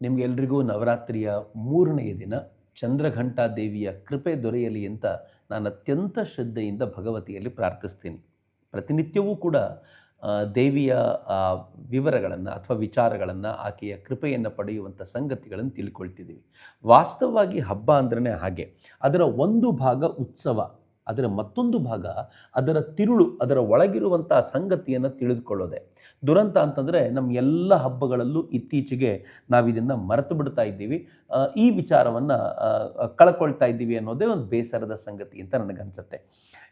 ನಿಮಗೆಲ್ರಿಗೂ ನವರಾತ್ರಿಯ ಮೂರನೆಯ ದಿನ ಚಂದ್ರಘಂಟಾ ದೇವಿಯ ಕೃಪೆ ದೊರೆಯಲಿ ಅಂತ ನಾನು ಅತ್ಯಂತ ಶ್ರದ್ಧೆಯಿಂದ ಭಗವತಿಯಲ್ಲಿ ಪ್ರಾರ್ಥಿಸ್ತೀನಿ. ಪ್ರತಿನಿತ್ಯವೂ ಕೂಡ ದೇವಿಯ ವಿವರಗಳನ್ನು ಅಥವಾ ವಿಚಾರಗಳನ್ನು ಆಕೆಯ ಕೃಪೆಯನ್ನು ಪಡೆಯುವಂಥ ಸಂಗತಿಗಳನ್ನು ತಿಳ್ಕೊಳ್ತಿದ್ದೀವಿ ವಾಸ್ತವವಾಗಿ ಹಬ್ಬ ಅಂದ್ರೆ ಹಾಗೆ. ಅದರ ಒಂದು ಭಾಗ ಉತ್ಸವ, ಅದರ ಮತ್ತೊಂದು ಭಾಗ ಅದರ ತಿರುಳು, ಅದರ ಒಳಗಿರುವಂಥ ಸಂಗತಿಯನ್ನು ತಿಳಿದುಕೊಳ್ಳೋದೆ. ದುರಂತ ಅಂತಂದರೆ ನಮ್ಮ ಎಲ್ಲ ಹಬ್ಬಗಳಲ್ಲೂ ಇತ್ತೀಚೆಗೆ ನಾವು ಇದನ್ನು ಮರೆತು ಬಿಡ್ತಾ ಇದ್ದೀವಿ. ಈ ವಿಚಾರವನ್ನು ಕಳ್ಕೊಳ್ತಾ ಇದ್ದೀವಿ ಅನ್ನೋದೇ ಒಂದು ಬೇಸರದ ಸಂಗತಿ ಅಂತ ನನಗನ್ಸುತ್ತೆ.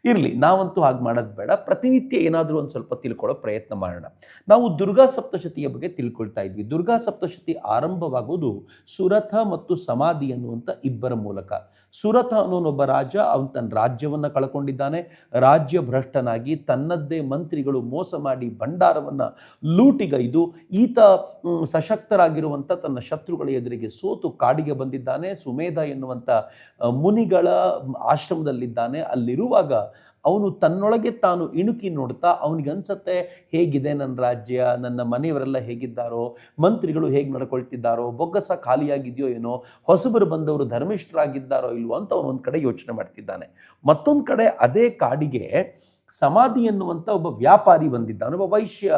ಇರಲಿ, ನಾವಂತೂ ಹಾಗೆ ಮಾಡೋದು ಬೇಡ. ಪ್ರತಿನಿತ್ಯ ಏನಾದರೂ ಒಂದು ಸ್ವಲ್ಪ ತಿಳ್ಕೊಳ್ಳೋ ಪ್ರಯತ್ನ ಮಾಡೋಣ. ನಾವು ದುರ್ಗಾ ಸಪ್ತಶತಿಯ ಬಗ್ಗೆ ತಿಳ್ಕೊಳ್ತಾ ಇದ್ವಿ. ದುರ್ಗಾ ಸಪ್ತಶತಿ ಆರಂಭವಾಗುವುದು ಸುರಥ ಮತ್ತು ಸಮಾಧಿ ಅನ್ನುವಂಥ ಇಬ್ಬರ ಮೂಲಕ. ಸುರಥ ಅನ್ನೋನೊಬ್ಬ ರಾಜ, ಅವನು ತನ್ನ ರಾಜ್ಯವನ್ನು ಕಳ್ಕೊಂಡಿದ್ದಾನೆ. ರಾಜ್ಯ ಭ್ರಷ್ಟನಾಗಿ ತನ್ನದ್ದೇ ಮಂತ್ರಿಗಳು ಮೋಸ ಮಾಡಿ ಭಂಡಾರವನ್ನು ಲೂಟಿಗೈದು, ಈತ ಸಶಕ್ತರಾಗಿರುವಂಥ ತನ್ನ ಶತ್ರುಗಳ ಎದುರಿಗೆ ಸೋತು ಕಾಡಿಗೆ ಬಂದಿದ್ದಾನೆ. ಸುಮೇಧ ಎನ್ನುವಂಥ ಮುನಿಗಳ ಆಶ್ರಮದಲ್ಲಿದ್ದಾನೆ. ಅಲ್ಲಿರುವಾಗ ಅವನು ತನ್ನೊಳಗೆ ತಾನು ಇಣುಕಿ ನೋಡ್ತಾ ಅವನಿಗೆ ಅನ್ಸತ್ತೆ ಹೇಗಿದೆ ನನ್ನ ರಾಜ್ಯ? ನನ್ನ ಮನೆಯವರೆಲ್ಲ ಹೇಗಿದ್ದಾರೋ? ಮಂತ್ರಿಗಳು ಹೇಗೆ ನಡ್ಕೊಳ್ತಿದ್ದಾರೋ? ಬೊಗ್ಗಸ ಖಾಲಿಯಾಗಿದೆಯೋ ಏನೋ? ಹೊಸಬರು ಬಂದವರು ಧರ್ಮಿಷ್ಠರಾಗಿದ್ದಾರೋ? ಇಲ್ವೋ? ಅಂತ ಅವನು ಒಂದು ಕಡೆ ಯೋಚನೆ ಮಾಡ್ತಿದ್ದಾನೆ. ಮತ್ತೊಂದು ಕಡೆ ಅದೇ ಕಾಡಿಗೆ ಸಮಾಧಿ ಎನ್ನುವಂಥ ಒಬ್ಬ ವ್ಯಾಪಾರಿ ಬಂದಿದ್ದ ಒಬ್ಬ ವೈಶ್ಯ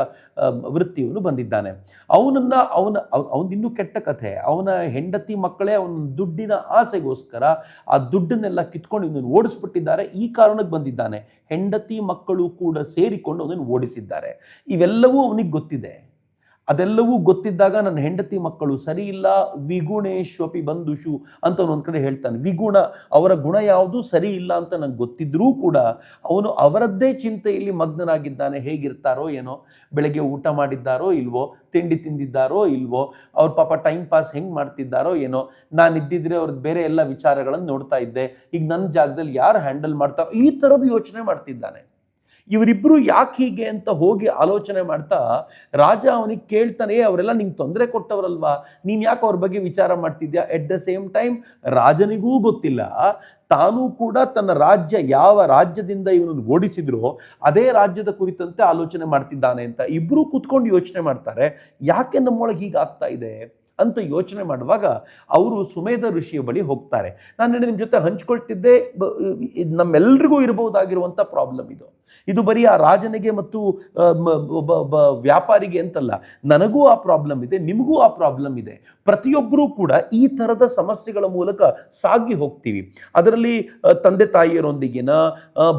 ವೃತ್ತಿಯವನು ಬಂದಿದ್ದಾನೆ. ಅವನನ್ನ ಅವನ ಅವನಿನ್ನೂ ಕೆಟ್ಟ ಕಥೆ, ಅವನ ಹೆಂಡತಿ ಮಕ್ಕಳೇ ಅವನ ದುಡ್ಡಿನ ಆಸೆಗೋಸ್ಕರ ಆ ದುಡ್ಡನ್ನೆಲ್ಲ ಕಿತ್ಕೊಂಡು ಇವನನ್ನು ಓಡಿಸ್ಬಿಟ್ಟಿದ್ದಾರೆ. ಈ ಕಾರಣಕ್ಕೆ ಬಂದಿದ್ದಾನೆ. ಹೆಂಡತಿ ಮಕ್ಕಳು ಕೂಡ ಸೇರಿಕೊಂಡು ಅವನನ್ನು ಓಡಿಸಿದ್ದಾರೆ. ಇವೆಲ್ಲವೂ ಅವನಿಗೆ ಗೊತ್ತಿದೆ. ಅದೆಲ್ಲವೂ ಗೊತ್ತಿದ್ದಾಗ ನನ್ನ ಹೆಂಡತಿ ಮಕ್ಕಳು, ಸರಿ ಇಲ್ಲ, ವಿಗುಣೇಶ್ವಪಿ ಬಂಧುಷು ಅಂತ ಒಂದು ಕಡೆ ಹೇಳ್ತಾನೆ. ವಿಗುಣ, ಅವರ ಗುಣ ಯಾವುದು? ಸರಿ ಇಲ್ಲ ಅಂತ ನಂಗೆ ಗೊತ್ತಿದ್ರೂ ಕೂಡ ಅವನು ಅವರದ್ದೇ ಚಿಂತೆಯಲ್ಲಿ ಮಗ್ನನಾಗಿದ್ದಾನೆ. ಹೇಗಿರ್ತಾರೋ ಏನೋ, ಬೆಳಗ್ಗೆ ಊಟ ಮಾಡಿದ್ದಾರೋ ಇಲ್ವೋ, ತಿಂಡಿ ತಿಂದಿದ್ದಾರೋ ಇಲ್ವೋ, ಅವ್ರ ಪಾಪ ಟೈಮ್ ಪಾಸ್ ಹೆಂಗೆ ಮಾಡ್ತಿದ್ದಾರೋ ಏನೋ, ನಾನು ಇದ್ದಿದ್ರೆ ಅವ್ರದ್ದು ಬೇರೆ ಎಲ್ಲ ವಿಚಾರಗಳನ್ನು ನೋಡ್ತಾ ಇದ್ದೆ. ಈಗ ನನ್ನ ಜಾಗದಲ್ಲಿ ಯಾರು ಹ್ಯಾಂಡಲ್ ಮಾಡ್ತಾರೋ ಈ ಥರದ್ದು ಯೋಚನೆ ಮಾಡ್ತಿದ್ದಾನೆ. ಇವರಿಬ್ರು ಯಾಕೆ ಹೀಗೆ ಅಂತ ಹೋಗಿ ಆಲೋಚನೆ ಮಾಡ್ತಾ ರಾಜ ಅವನಿಗೆ ಕೇಳ್ತಾನೆ "ಏ, ಅವರೆಲ್ಲ ನಿಂಗೆ ತೊಂದರೆ ಕೊಟ್ಟವರಲ್ವಾ? ನೀನು ಯಾಕೆ ಅವ್ರ ಬಗ್ಗೆ ವಿಚಾರ ಮಾಡ್ತಿದ್ಯಾ? ಎಟ್ ದ ಸೇಮ್ ಟೈಮ್ ರಾಜನಿಗೂ ಗೊತ್ತಿಲ್ಲ. ತಾನೂ ಕೂಡ ತನ್ನ ರಾಜ್ಯ ಯಾವ ರಾಜ್ಯದಿಂದ ಇವನನ್ನು ಓಡಿಸಿದ್ರೋ ಅದೇ ರಾಜ್ಯದ ಕುರಿತಂತೆ ಆಲೋಚನೆ ಮಾಡ್ತಿದ್ದಾನೆ ಅಂತ ಇಬ್ರು ಕೂತ್ಕೊಂಡು ಯೋಚನೆ ಮಾಡ್ತಾರೆ. ಯಾಕೆ ನಮ್ಮೊಳಗೆ ಹೀಗಾಗ್ತಾ ಇದೆ ಅಂತ ಯೋಚನೆ ಮಾಡುವಾಗ ಅವರು ಸುಮೇಧ ಋಷಿಯ ಬಳಿ ಹೋಗ್ತಾರೆ. ನಾನು ನಿಮ್ಮ ಜೊತೆ ಹಂಚ್ಕೊಳ್ತಿದ್ದೆ ನಮ್ಮೆಲ್ರಿಗೂ ಇರಬಹುದಾಗಿರುವಂಥ ಪ್ರಾಬ್ಲಮ್ ಇದು. ಇದು ಬರೀ ಆ ರಾಜನಿಗೆ ಮತ್ತು ಒಬ್ಬ ವ್ಯಾಪಾರಿಗೆ ಅಂತಲ್ಲ. ನನಗೂ ಆ ಪ್ರಾಬ್ಲಮ್ ಇದೆ, ನಿಮಗೂ ಆ ಪ್ರಾಬ್ಲಮ್ ಇದೆ. ಪ್ರತಿಯೊಬ್ಬರೂ ಕೂಡ ಈ ಥರದ ಸಮಸ್ಯೆಗಳ ಮೂಲಕ ಸಾಗಿ ಹೋಗ್ತೀವಿ. ಅದರಲ್ಲಿ ತಂದೆ ತಾಯಿಯರೊಂದಿಗಿನ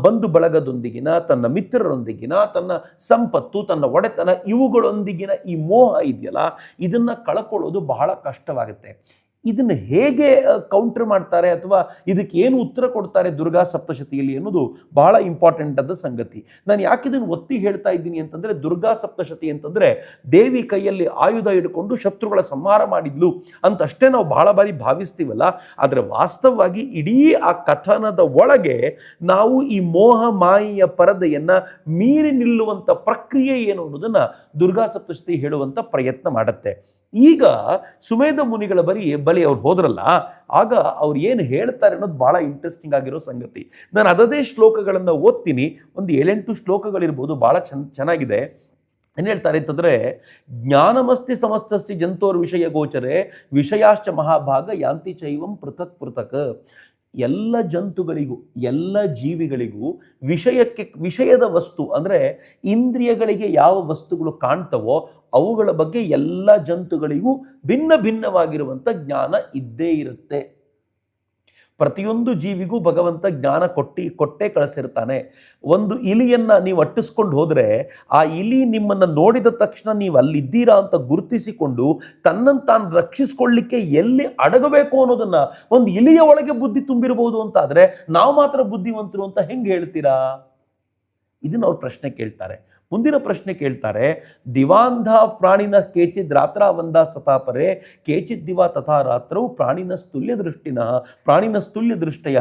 ಬಂಧು ಬಳಗದೊಂದಿಗಿನ, ತನ್ನ ಮಿತ್ರರೊಂದಿಗಿನ, ತನ್ನ ಸಂಪತ್ತು, ತನ್ನ ಒಡೆತನ ಇವುಗಳೊಂದಿಗಿನ ಈ ಮೋಹ ಇದೆಯಲ್ಲ, ಇದನ್ನ ಕಳ್ಕೊಳ್ಳೋದು ಬಹಳ ಕಷ್ಟವಾಗುತ್ತೆ. ಇದನ್ನು ಹೇಗೆ ಕೌಂಟರ್ ಮಾಡ್ತಾರೆ ಅಥವಾ ಇದಕ್ಕೆ ಏನು ಉತ್ತರ ಕೊಡ್ತಾರೆ ದುರ್ಗಾ ಸಪ್ತಶತಿಯಲ್ಲಿ ಅನ್ನೋದು ಬಹಳ ಇಂಪಾರ್ಟೆಂಟ್ ಆದ ಸಂಗತಿ. ನಾನು ಯಾಕೆ ಇದನ್ನು ಒತ್ತಿ ಹೇಳ್ತಾ ಇದ್ದೀನಿ ಅಂತಂದ್ರೆ ದುರ್ಗಾ ಸಪ್ತಶತಿ ಅಂತಂದ್ರೆ ದೇವಿ ಕೈಯಲ್ಲಿ ಆಯುಧ ಹಿಡ್ಕೊಂಡು ಶತ್ರುಗಳ ಸಂಹಾರ ಮಾಡಿದ್ಲು ಅಂತ ಅಷ್ಟೇ ನಾವು ಬಹಳ ಬಾರಿ ಭಾವಿಸ್ತೀವಲ್ಲ. ಆದರೆ ವಾಸ್ತವವಾಗಿ ಇಡೀ ಆ ಕಥನದ ಒಳಗೆ ನಾವು ಈ ಮೋಹ ಮಾಯಿಯ ಪರದೆಯನ್ನ ಮೀರಿ ನಿಲ್ಲುವಂಥ ಪ್ರಕ್ರಿಯೆ ಏನು ಅನ್ನೋದನ್ನ ದುರ್ಗಾ ಸಪ್ತಶತಿ ಹೇಳುವಂಥ ಪ್ರಯತ್ನ ಮಾಡುತ್ತೆ. ಈಗ ಸುಮೇಧ ಮುನಿಗಳ ಬರಿ ಬಳಿ ಅವ್ರು ಹೋದ್ರಲ್ಲ, ಆಗ ಅವ್ರು ಏನು ಹೇಳ್ತಾರೆ ಅನ್ನೋದು ಬಹಳ ಇಂಟ್ರೆಸ್ಟಿಂಗ್ ಆಗಿರೋ ಸಂಗತಿ. ನಾನು ಅದದೇ ಶ್ಲೋಕಗಳನ್ನು ಓದ್ತೀನಿ, ಒಂದು ಏಳೆಂಟು ಶ್ಲೋಕಗಳಿರ್ಬೋದು ಬಹಳ ಚೆನ್ನ ಚೆನ್ನಾಗಿದೆ. ಏನು ಹೇಳ್ತಾರೆ ಅಂತಂದ್ರೆ, ಜ್ಞಾನಮಸ್ತಿ ಸಮಸ್ತಸ್ತಿ ಜಂತೋರ್ ವಿಷಯ ಗೋಚರೆ, ವಿಷಯಾಶ್ಚ ಮಹಾಭಾಗ ಯಾಂತಿ ಚೈವಂ ಪೃಥಕ್ ಪೃಥಕ್. ಎಲ್ಲ ಜಂತುಗಳಿಗೂ, ಎಲ್ಲ ಜೀವಿಗಳಿಗೂ ವಿಷಯಕ್ಕೆ, ವಿಷಯದ ವಸ್ತು ಅಂದ್ರೆ ಇಂದ್ರಿಯಗಳಿಗೆ ಯಾವ ವಸ್ತುಗಳು ಕಾಣ್ತವೋ ಅವುಗಳ ಬಗ್ಗೆ ಎಲ್ಲ ಜಂತುಗಳಿಗೂ ಭಿನ್ನ ಭಿನ್ನವಾಗಿರುವಂಥ ಜ್ಞಾನ ಇದ್ದೇ ಇರುತ್ತೆ. ಪ್ರತಿಯೊಂದು ಜೀವಿಗೂ ಭಗವಂತ ಜ್ಞಾನ ಕೊಟ್ಟಿ, ಕೊಟ್ಟೇ ಕಳಿಸಿರ್ತಾನೆ. ಒಂದು ಇಲಿಯನ್ನ ನೀವು ಅಟ್ಟಿಸ್ಕೊಂಡು ಹೋದರೆ, ಆ ಇಲಿ ನಿಮ್ಮನ್ನು ನೋಡಿದ ತಕ್ಷಣ ನೀವು ಅಲ್ಲಿದ್ದೀರಾ ಅಂತ ಗುರುತಿಸಿಕೊಂಡು ತನ್ನನ್ನು ತಾನು ರಕ್ಷಿಸ್ಕೊಳ್ಳಿಕ್ಕೆ ಎಲ್ಲಿ ಅಡಗಬೇಕು ಅನ್ನೋದನ್ನು ಒಂದು ಇಲಿಯ ಒಳಗೆ ಬುದ್ಧಿ ತುಂಬಿರಬಹುದು ಅಂತ ಆದ್ರೆ ನಾವು ಮಾತ್ರ ಬುದ್ಧಿವಂತರು ಅಂತ ಹೆಂಗೆ ಹೇಳ್ತೀರಾ? ಇದನ್ನು ಅವ್ರು ಪ್ರಶ್ನೆ ಕೇಳ್ತಾರೆ. ಮುಂದಿನ ಪ್ರಶ್ನೆ ಕೇಳ್ತಾರೆ, ದಿವಾಂಧ ಪ್ರಾಣಿನ ಕೇಚಿದ್ ರಾತ್ರ ವಂದ ತಥಾಪರೆ ಕೇಚಿದ್ ದಿವ ತಥಾ ರಾತ್ರವು ಪ್ರಾಣಿನ ಸ್ತುಲ್ಯ ದೃಷ್ಟಿನ, ಪ್ರಾಣಿನ ಸ್ತುಲ್ಯ ದೃಷ್ಟಯ.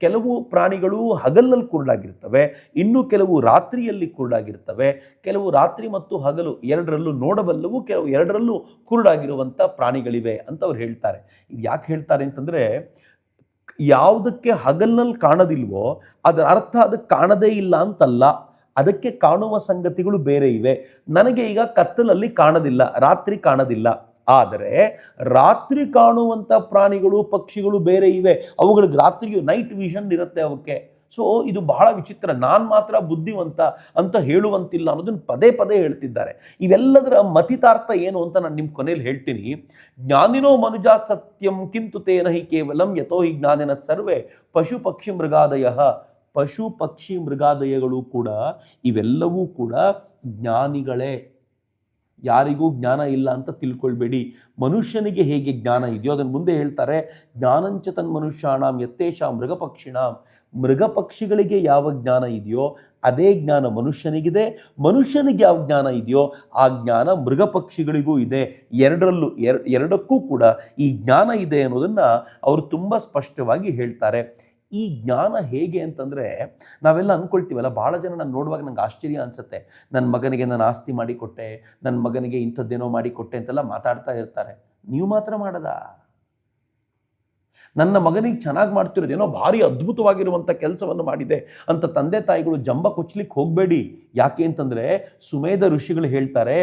ಕೆಲವು ಪ್ರಾಣಿಗಳು ಹಗಲಲ್ಲಿ ಕುರುಡಾಗಿರ್ತವೆ, ಇನ್ನು ಕೆಲವು ರಾತ್ರಿಯಲ್ಲಿ ಕುರುಡಾಗಿರ್ತವೆ. ಕೆಲವು ರಾತ್ರಿ ಮತ್ತು ಹಗಲು ಎರಡರಲ್ಲೂ ನೋಡಬಲ್ಲವು, ಕೆಲವು ಎರಡರಲ್ಲೂ ಕುರುಡಾಗಿರುವಂಥ ಪ್ರಾಣಿಗಳಿವೆ ಅಂತ ಅವ್ರು ಹೇಳ್ತಾರೆ. ಇದು ಯಾಕೆ ಹೇಳ್ತಾರೆ ಅಂತಂದರೆ, ಯಾವುದಕ್ಕೆ ಹಗಲ್ನಲ್ಲಿ ಕಾಣದಿಲ್ವೋ, ಅದರ ಅರ್ಥ ಅದಕ್ಕೆ ಕಾಣದೇ ಇಲ್ಲ ಅಂತಲ್ಲ. ಅದಕ್ಕೆ ಕಾಣುವ ಸಂಗತಿಗಳು ಬೇರೆ ಇವೆ. ನನಗೆ ಈಗ ಕತ್ತಲಲ್ಲಿ ಕಾಣದಿಲ್ಲ, ರಾತ್ರಿ ಕಾಣದಿಲ್ಲ. ಆದರೆ ರಾತ್ರಿ ಕಾಣುವಂಥ ಪ್ರಾಣಿಗಳು, ಪಕ್ಷಿಗಳು ಬೇರೆ ಇವೆ. ಅವುಗಳಿಗೆ ರಾತ್ರಿಯು ನೈಟ್ ವಿಷನ್ ಇರುತ್ತೆ ಅವಕ್ಕೆ. ಸೊ ಇದು ಬಹಳ ವಿಚಿತ್ರ. ನಾನು ಮಾತ್ರ ಬುದ್ಧಿವಂತ ಅಂತ ಹೇಳುವಂತಿಲ್ಲ ಅನ್ನೋದನ್ನು ಪದೇ ಪದೇ ಹೇಳ್ತಿದ್ದಾರೆ. ಇವೆಲ್ಲದರ ಮತಿತಾರ್ಥ ಏನು ಅಂತ ನಾನು ನಿಮ್ಮ ಕೊನೆಯಲ್ಲಿ ಹೇಳ್ತೀನಿ. ಜ್ಞಾನಿನೋ ಮನುಜ ಸತ್ಯಂ ಕಿಂತು ತೇನ ಹಿ ಕೇವಲಂ ಯಥೋ ಹಿ ಜ್ಞಾನಿನ ಸರ್ವೇ ಪಶು ಪಕ್ಷಿ ಮೃಗಾದಯ. ಪಶು, ಪಕ್ಷಿ, ಮೃಗಾದಯಗಳು ಕೂಡ ಇವೆಲ್ಲವೂ ಕೂಡ ಜ್ಞಾನಿಗಳೇ. ಯಾರಿಗೂ ಜ್ಞಾನ ಇಲ್ಲ ಅಂತ ತಿಳ್ಕೊಳ್ಬೇಡಿ. ಮನುಷ್ಯನಿಗೆ ಹೇಗೆ ಜ್ಞಾನ ಇದೆಯೋ ಅದನ್ನು ಮುಂದೆ ಹೇಳ್ತಾರೆ, ಜ್ಞಾನಂಚ ತನ್ ಮೃಗ ಮೃಗಪಕ್ಷಿಗಳಿಗೆ ಮೃಗ ಪಕ್ಷಿಗಳಿಗೆ ಯಾವ ಜ್ಞಾನ ಇದೆಯೋ ಅದೇ ಜ್ಞಾನ ಮನುಷ್ಯನಿಗಿದೆ. ಮನುಷ್ಯನಿಗೆ ಯಾವ ಜ್ಞಾನ ಇದೆಯೋ ಆ ಜ್ಞಾನ ಮೃಗ ಪಕ್ಷಿಗಳಿಗೂ ಇದೆ. ಎರಡರಲ್ಲೂ ಎರ ಎರಡಕ್ಕೂ ಕೂಡ ಈ ಜ್ಞಾನ ಇದೆ ಅನ್ನೋದನ್ನು ಅವರು ತುಂಬ ಸ್ಪಷ್ಟವಾಗಿ ಹೇಳ್ತಾರೆ. ಈ ಜ್ಞಾನ ಹೇಗೆ ಅಂತಂದರೆ ನಾವೆಲ್ಲ ಅಂದ್ಕೊಳ್ತೀವಲ್ಲ ಭಾಳ ಜನ ನಾನು ನೋಡುವಾಗ ನಂಗೆ ಆಶ್ಚರ್ಯ ಅನಿಸುತ್ತೆ. ನನ್ನ ಮಗನಿಗೆ ನಾನು ಆಸ್ತಿ ಮಾಡಿಕೊಟ್ಟೆ ನನ್ನ ಮಗನಿಗೆ ಇಂಥದ್ದೇನೋ ಮಾಡಿಕೊಟ್ಟೆ ಅಂತೆಲ್ಲ ಮಾತಾಡ್ತಾ ಇರ್ತಾರೆ. ನೀವು ಮಾತ್ರ ಮಾಡದ? ನನ್ನ ಮಗನಿಗೆ ಚೆನ್ನಾಗಿ ಮಾಡ್ತಿರೋದೇನೋ ಭಾರಿ ಅದ್ಭುತವಾಗಿರುವಂಥ ಕೆಲಸವನ್ನು ಮಾಡಿದೆ ಅಂತ ತಂದೆ ತಾಯಿಗಳು ಜಂಬ ಕೊಚ್ಚಲಿಕ್ಕೆ ಹೋಗಬೇಡಿ. ಯಾಕೆ ಅಂತಂದರೆ ಸುಮೇಧ ಋಷಿಗಳು ಹೇಳ್ತಾರೆ,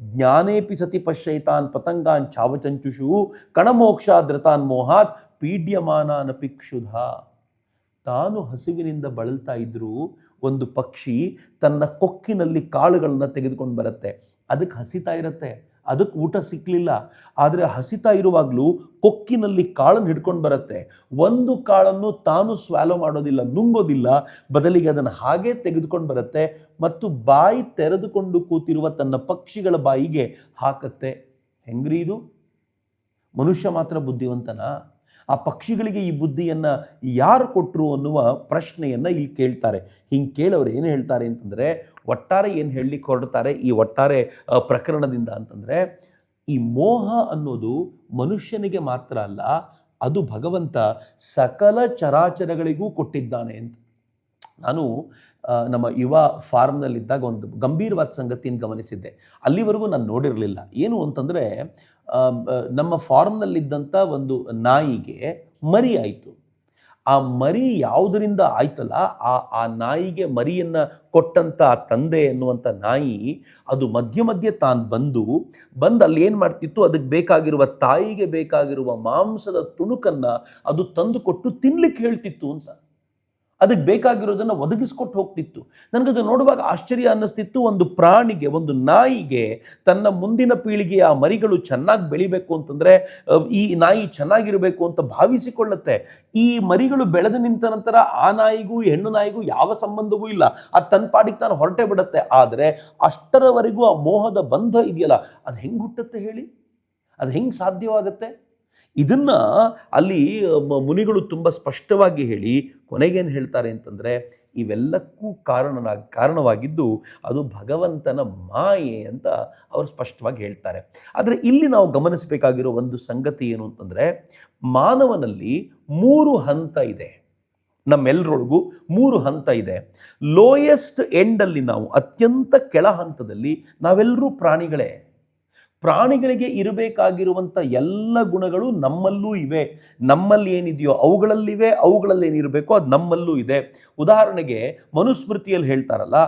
ಜ್ಞಾನೇಪಿ ಸತಿ ಪಶ್ಚೈತಾನ್ ಪತಂಗಾನ್ ಚಾವಚಂಚುಷು ಕಣಮೋಕ್ಷ ಧೃತಾನ್ ಮೋಹಾತ್ ಪೀಡ್ಯಮಾನಾನಪಿ ಕ್ಷುಧ. ತಾನು ಹಸಿವಿನಿಂದ ಬಳಲ್ತಾ ಇದ್ದರೂ ಒಂದು ಪಕ್ಷಿ ತನ್ನ ಕೊಕ್ಕಿನಲ್ಲಿ ಕಾಳುಗಳನ್ನು ತೆಗೆದುಕೊಂಡು ಬರುತ್ತೆ. ಅದಕ್ಕೆ ಹಸಿತಾ ಇರುತ್ತೆ. ಅದಕ್ಕೆ ಊಟ ಸಿಕ್ಕಲಿಲ್ಲ ಆದರೆ ಹಸಿತಾ ಇರುವಾಗಲೂ ಕೊಕ್ಕಿನಲ್ಲಿ ಕಾಳನ್ನು ಹಿಡ್ಕೊಂಡು ಬರುತ್ತೆ. ಒಂದು ಕಾಳನ್ನು ತಾನು ಸ್ವಾಲೋ ಮಾಡೋದಿಲ್ಲ, ನುಂಗೋದಿಲ್ಲ. ಬದಲಿಗೆ ಅದನ್ನು ಹಾಗೆ ತೆಗೆದುಕೊಂಡು ಬರುತ್ತೆ ಮತ್ತು ಬಾಯಿ ತೆರೆದುಕೊಂಡು ಕೂತಿರುವ ತನ್ನ ಪಕ್ಷಿಗಳ ಬಾಯಿಗೆ ಹಾಕತ್ತೆ. ಹೆಂಗ್ರಿ ಇದು? ಮನುಷ್ಯ ಮಾತ್ರ ಬುದ್ಧಿವಂತನಾ? ಆ ಪಕ್ಷಿಗಳಿಗೆ ಈ ಬುದ್ಧಿಯನ್ನು ಯಾರು ಕೊಟ್ಟರು ಅನ್ನುವ ಪ್ರಶ್ನೆಯನ್ನು ಇಲ್ಲಿ ಕೇಳ್ತಾರೆ. ಹಿಂಗೆ ಕೇಳೋರು ಏನು ಹೇಳ್ತಾರೆ ಅಂತಂದರೆ, ಒಟ್ಟಾರೆ ಏನು ಹೇಳಲಿಕ್ಕೆ ಹೊರಡ್ತಾರೆ ಈ ಒಟ್ಟಾರೆ ಪ್ರಕರಣದಿಂದ ಅಂತಂದರೆ, ಈ ಮೋಹ ಅನ್ನೋದು ಮನುಷ್ಯನಿಗೆ ಮಾತ್ರ ಅಲ್ಲ, ಅದು ಭಗವಂತ ಸಕಲ ಚರಾಚರಗಳಿಗೂ ಕೊಟ್ಟಿದ್ದಾನೆ ಅಂತ. ನಾನು ನಮ್ಮ ಯುವ ಫಾರ್ಮ್ನಲ್ಲಿದ್ದಾಗ ಒಂದು ಗಂಭೀರವಾದ ಸಂಗತಿಯನ್ನು ಗಮನಿಸಿದ್ದೆ. ಅಲ್ಲಿವರೆಗೂ ನಾನು ನೋಡಿರಲಿಲ್ಲ. ಏನು ಅಂತಂದರೆ ನಮ್ಮ ಫಾರ್ಮ್ನಲ್ಲಿದ್ದಂಥ ಒಂದು ನಾಯಿಗೆ ಮರಿ ಆಯಿತು. ಆ ಮರಿ ಯಾವುದರಿಂದ ಆಯ್ತಲ್ಲ, ಆ ಆ ನಾಯಿಗೆ ಮರಿಯನ್ನು ಕೊಟ್ಟಂಥ ತಂದೆ ಎನ್ನುವಂಥ ನಾಯಿ ಅದು ಮಧ್ಯ ಮಧ್ಯೆ ತಾನು ಬಂದು ಬಂದು ಅಲ್ಲಿ ಏನು ಮಾಡ್ತಿತ್ತು ಅದಕ್ಕೆ ಬೇಕಾಗಿರುವ ತಾಯಿಗೆ ಬೇಕಾಗಿರುವ ಮಾಂಸದ ತುಣುಕನ್ನು ಅದು ತಂದು ಕೊಟ್ಟು ತಿನ್ಲಿಕ್ಕೆ ಹೇಳ್ತಿತ್ತು ಅಂತ. ಅದಕ್ಕೆ ಬೇಕಾಗಿರೋದನ್ನು ಒದಗಿಸ್ಕೊಟ್ಟು ಹೋಗ್ತಿತ್ತು. ನನಗದು ನೋಡುವಾಗ ಆಶ್ಚರ್ಯ ಅನ್ನಿಸ್ತಿತ್ತು, ಒಂದು ಪ್ರಾಣಿಗೆ, ಒಂದು ನಾಯಿಗೆ ತನ್ನ ಮುಂದಿನ ಪೀಳಿಗೆಯ ಆ ಮರಿಗಳು ಚೆನ್ನಾಗಿ ಬೆಳಿಬೇಕು ಅಂತಂದರೆ ಈ ನಾಯಿ ಚೆನ್ನಾಗಿರಬೇಕು ಅಂತ ಭಾವಿಸಿಕೊಳ್ಳುತ್ತೆ. ಈ ಮರಿಗಳು ಬೆಳೆದು ನಿಂತ ನಂತರ ಆ ನಾಯಿಗೂ ಹೆಣ್ಣು ನಾಯಿಗೂ ಯಾವ ಸಂಬಂಧವೂ ಇಲ್ಲ. ಅದು ತನ್ನ ಪಾಡಿಗೆ ತಾನು ಹೊರಟೆ ಬಿಡುತ್ತೆ. ಆದರೆ ಅಷ್ಟರವರೆಗೂ ಆ ಮೋಹದ ಬಂಧ ಇದೆಯಲ್ಲ, ಅದು ಹೆಂಗೆ ಹುಟ್ಟುತ್ತೆ ಹೇಳಿ? ಅದು ಹೆಂಗೆ ಸಾಧ್ಯವಾಗುತ್ತೆ? ಇದನ್ನ ಅಲ್ಲಿ ಮುನಿಗಳು ತುಂಬ ಸ್ಪಷ್ಟವಾಗಿ ಹೇಳಿ ಕೊನೆಗೇನು ಹೇಳ್ತಾರೆ ಅಂತಂದರೆ, ಇವೆಲ್ಲಕ್ಕೂ ಕಾರಣ ಕಾರಣವಾಗಿದ್ದು ಅದು ಭಗವಂತನ ಮಾಯೆ ಅಂತ ಅವರು ಸ್ಪಷ್ಟವಾಗಿ ಹೇಳ್ತಾರೆ. ಆದರೆ ಇಲ್ಲಿ ನಾವು ಗಮನಿಸಬೇಕಾಗಿರೋ ಒಂದು ಸಂಗತಿ ಏನು ಅಂತಂದರೆ, ಮಾನವನಲ್ಲಿ ಮೂರು ಹಂತ ಇದೆ. ನಮ್ಮೆಲ್ಲರೊಳಗೂ ಮೂರು ಹಂತ ಇದೆ. ಲೋಯೆಸ್ಟ್ ಎಂಡಲ್ಲಿ ನಾವು, ಅತ್ಯಂತ ಕೆಳ ಹಂತದಲ್ಲಿ ನಾವೆಲ್ಲರೂ ಪ್ರಾಣಿಗಳೇ. ಪ್ರಾಣಿಗಳಿಗೆ ಇರಬೇಕಾಗಿರುವಂಥ ಎಲ್ಲ ಗುಣಗಳು ನಮ್ಮಲ್ಲೂ ಇವೆ. ನಮ್ಮಲ್ಲಿ ಏನಿದೆಯೋ ಅವುಗಳಲ್ಲಿವೆ, ಅವುಗಳಲ್ಲಿ ಏನಿರಬೇಕೋ ಅದು ನಮ್ಮಲ್ಲೂ ಇದೆ. ಉದಾಹರಣೆಗೆ ಮನುಸ್ಮೃತಿಯಲ್ಲಿ ಹೇಳ್ತಾರಲ್ಲ,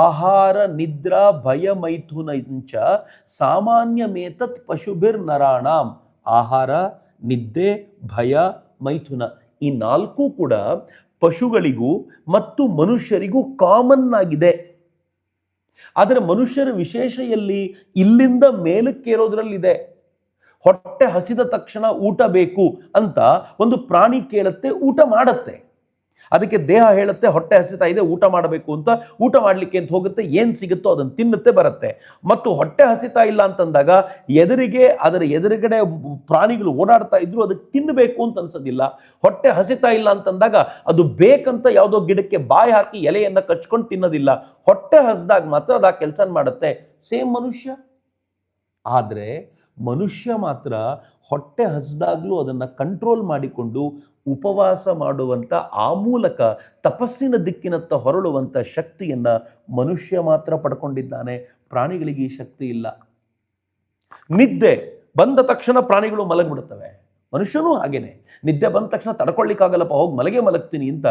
ಆಹಾರ, ನಿದ್ರಾ, ಭಯ, ಮೈಥುನ ಇಂಚ, ಸಾಮಾನ್ಯ ಮೇತತ್ ಪಶುಭಿರ್ ನರಾಣಾಂ, ಆಹಾರ, ನಿದ್ದೆ, ಭಯ, ಮೈಥುನ ಈ ನಾಲ್ಕು ಕೂಡ ಪಶುಗಳಿಗೂ ಮತ್ತು ಮನುಷ್ಯರಿಗೂ ಕಾಮನ್ ಆಗಿದೆ. ಆದರೆ ಮನುಷ್ಯರ ವಿಶೇಷ ಎಲ್ಲಿ ಇಲ್ಲಿಂದ ಮೇಲಕ್ಕೇರೋದ್ರಲ್ಲಿದೆ. ಹೊಟ್ಟೆ ಹಸಿದ ತಕ್ಷಣ ಊಟ ಬೇಕು ಅಂತ ಒಂದು ಪ್ರಾಣಿ ಕೇಳುತ್ತೆ, ಊಟ ಮಾಡತ್ತೆ. ಅದಕ್ಕೆ ದೇಹ ಹೇಳುತ್ತೆ, ಹೊಟ್ಟೆ ಹಸಿತಾ ಇದೆ, ಊಟ ಮಾಡಬೇಕು ಅಂತ ಊಟ ಮಾಡಲಿಕ್ಕೆ ಅಂತ ಹೋಗುತ್ತೆ, ಏನು ಸಿಗುತ್ತೋ ಅದನ್ನು ತಿನ್ನುತ್ತೆ, ಬರುತ್ತೆ. ಮತ್ತು ಹೊಟ್ಟೆ ಹಸಿತಾ ಇಲ್ಲ ಅಂತಂದಾಗ ಎದುರಿಗೆ, ಅದರ ಎದುರುಗಡೆ ಪ್ರಾಣಿಗಳು ಓಡಾಡ್ತಾ ಇದ್ರು ಅದಕ್ಕೆ ತಿನ್ನಬೇಕು ಅಂತ ಅನ್ಸೋದಿಲ್ಲ. ಹೊಟ್ಟೆ ಹಸಿತಾ ಇಲ್ಲ ಅಂತಂದಾಗ ಅದು ಬೇಕಂತ ಯಾವುದೋ ಗಿಡಕ್ಕೆ ಬಾಯಿ ಹಾಕಿ ಎಲೆಯನ್ನು ಕಚ್ಕೊಂಡು ತಿನ್ನೋದಿಲ್ಲ. ಹೊಟ್ಟೆ ಹಸಿದಾಗ ಮಾತ್ರ ಅದು ಆ ಕೆಲಸ ಮಾಡುತ್ತೆ. ಸೇಮ್ ಮನುಷ್ಯ. ಆದರೆ ಮನುಷ್ಯ ಮಾತ್ರ ಹೊಟ್ಟೆ ಹಸಿದಾಗಲೂ ಅದನ್ನು ಕಂಟ್ರೋಲ್ ಮಾಡಿಕೊಂಡು ಉಪವಾಸ ಮಾಡುವಂಥ ಆ ಮೂಲಕ ತಪಸ್ಸಿನ ದಿಕ್ಕಿನತ್ತ ಹೊರಳುವಂಥ ಶಕ್ತಿಯನ್ನು ಮನುಷ್ಯ ಮಾತ್ರ ಪಡ್ಕೊಂಡಿದ್ದಾನೆ. ಪ್ರಾಣಿಗಳಿಗೆ ಈ ಶಕ್ತಿ ಇಲ್ಲ. ನಿದ್ದೆ ಬಂದ ತಕ್ಷಣ ಪ್ರಾಣಿಗಳು ಮಲಗಿಬಿಡುತ್ತವೆ. ಮನುಷ್ಯನೂ ಹಾಗೇನೆ. ನಿದ್ದೆ ಬಂದ ತಕ್ಷಣ ತಡ್ಕೊಳ್ಳಿಕ್ಕಾಗಲ್ಲಪ್ಪ, ಹೋಗಿ ಮಲಗೆ ಮಲಗ್ತೀನಿ ಅಂತ.